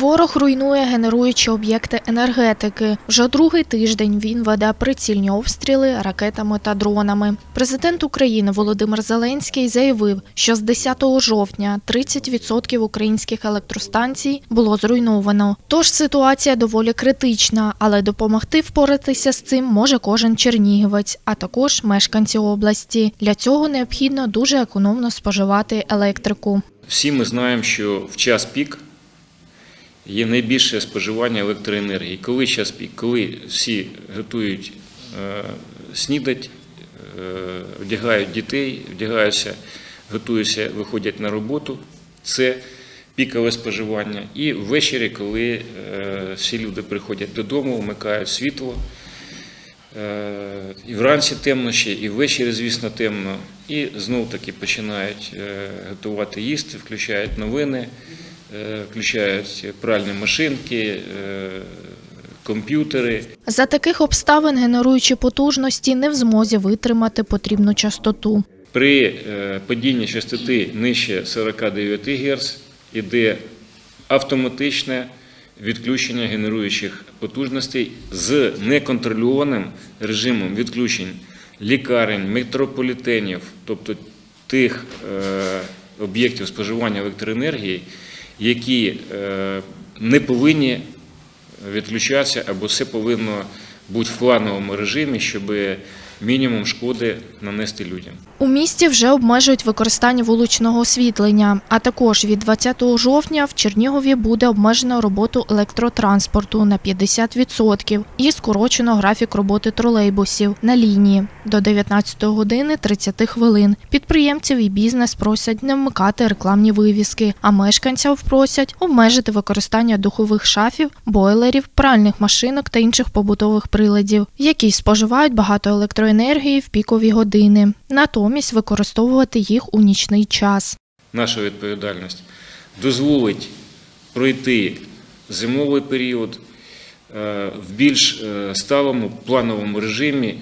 Ворог руйнує генеруючі об'єкти енергетики. Вже другий тиждень він веде прицільні обстріли ракетами та дронами. Президент України Володимир Зеленський заявив, що з 10 жовтня 30% українських електростанцій було зруйновано. Тож ситуація доволі критична, але допомогти впоратися з цим може кожен чернігівець, а також мешканці області. Для цього необхідно дуже економно споживати електрику. Всі ми знаємо, що в час пік є найбільше споживання електроенергії. Коли час пік? Коли всі готують е, снідать, е, вдягають дітей, вдягаються, готуються, виходять на роботу. Це пікове споживання. І ввечері, коли е, всі люди приходять додому, вмикають світло. І вранці темно ще, і ввечері, звісно, темно. І знов таки починають готувати їсти, включають новини, включають пральні машинки, е, комп'ютери. За таких обставин генеруючі потужності не в змозі витримати потрібну частоту. При е, падінні частоти нижче 49 Гц іде автоматичне відключення генеруючих потужностей з неконтрольованим режимом відключень лікарень, метрополітенів, тобто тих е, об'єктів споживання електроенергії, які е, не повинні відключатися або все повинно бути в плановому режимі, щоб мінімум шкоди нанести людям. У місті вже обмежують використання вуличного освітлення, а також від 20 жовтня в Чернігові буде обмежено роботу електротранспорту на 50% і скорочено графік роботи тролейбусів на лінії до 19 години 30 хвилин. Підприємців і бізнес просять не вмикати рекламні вивіски, а мешканців просять обмежити використання духових шафів, бойлерів, пральних машинок та інших побутових приладів, які споживають багато електроенергії в пікові години. Натомість використовувати їх у нічний час. Наша відповідальність дозволить пройти зимовий період е, в більш е, сталому плановому режимі е,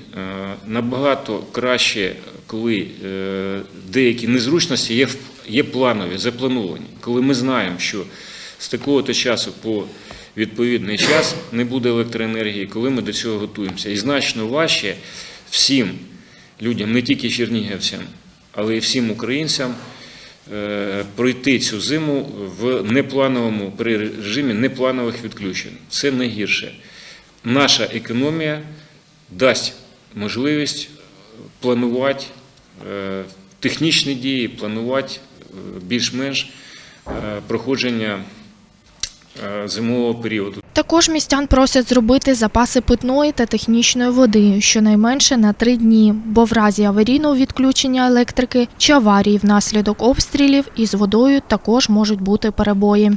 набагато краще, коли деякі незручності є, є планові, заплановані. Коли ми знаємо, що з такого-то часу по відповідний час не буде електроенергії, коли ми до цього готуємося. І значно важче всім людям, не тільки чернігівцям, але й всім українцям е, пройти цю зиму в неплановому при режимі непланових відключень. Це не гірше. Наша економія дасть можливість планувати е, технічні дії, планувати е, більш-менш проходження зимового періоду. Також містян просять зробити запаси питної та технічної води щонайменше на три дні, бо в разі аварійного відключення електрики чи аварії внаслідок обстрілів із водою також можуть бути перебої.